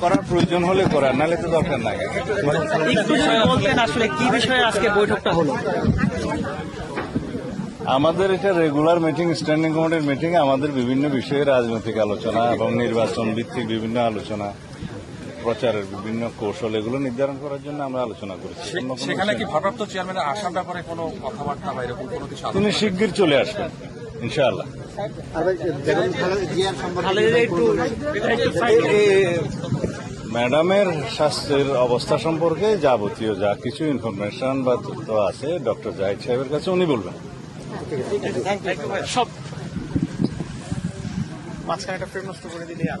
করার প্রয়োজন হলে করার নাহলে তো দরকার নাই। একটু যদি বলতেন আসলে কি বিষয়ে আজকে বৈঠকটা হলো? আমাদের এটা রেগুলার মিটিং স্ট্যান্ডিং কমিটির মিটিং আমাদের বিভিন্ন বিষয়ে রাজনৈতিক আলোচনা এবং নির্বাচন ভিত্তিক বিভিন্ন আলোচনা। প্রচারের বিভিন্ন কৌশল এগুলো নির্ধারণ করার জন্য আমরা আলোচনা করেছি। সেখানে কি ভারপ্রাপ্ত চেয়ারম্যানের আসার ব্যাপারে কোনো কথাবার্তা বা এরকম কোনো কিছু তিনি শিগগির চলে আসবেন ইনশাআল্লাহ। ম্যাডামের স্বাস্থ্যের অবস্থা সম্পর্কে যাবতীয় যা কিছু ইনফরমেশন বা তথ্য আছে ডক্টর জাহিদ সাহেবের কাছে উনি বলবেন। সব। মাঝখানে একটা ফ্রেম নষ্ট করে দিলে আর